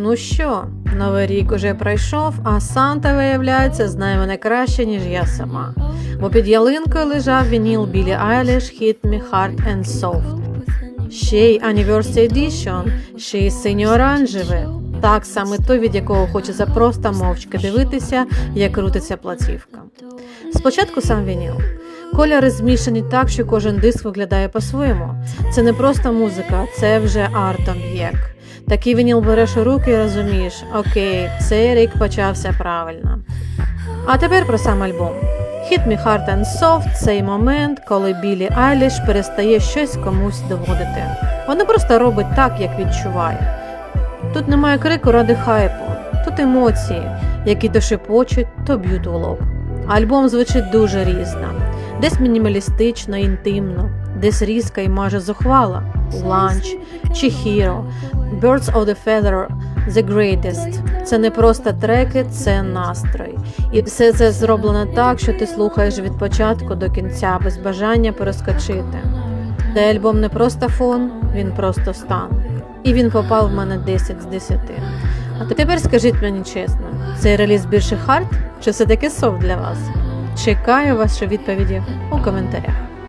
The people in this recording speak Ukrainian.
Ну що, новий рік уже пройшов, а Санта, виявляється, знає мене краще, ніж я сама. Бо під ялинкою лежав вініл Білі Айліш Hit Me Hard and Soft. Ще й Anniversary Edition, ще й синьо-оранжеве. Так саме той, від якого хочеться просто мовчки дивитися, як крутиться платівка. Спочатку сам вініл. Кольори змішані так, що кожен диск виглядає по-своєму. Це не просто музика, це вже арт-об'єкт. Такий вініл береш у руки і розумієш, окей, цей рік почався правильно. А тепер про сам альбом. Hit Me Hard and Soft – цей момент, коли Білі Айліш перестає щось комусь доводити. Вона просто робить так, як відчуває. Тут немає крику ради хайпу, тут емоції, які то шепочуть, то б'ють у лоб. Альбом звучить дуже різно, десь мінімалістично, інтимно, десь різка і майже зухвала. Чи Hero, Birds of the Feather, The Greatest. Це не просто треки, це настрой. І все це зроблено так, що ти слухаєш від початку до кінця без бажання перескочити. Цей альбом не просто фон, він просто стан. І він попав в мене 10 з 10. А тепер скажіть мені чесно, цей реліз більше хард чи все таки софт для вас? Чекаю ваші відповіді у коментарях.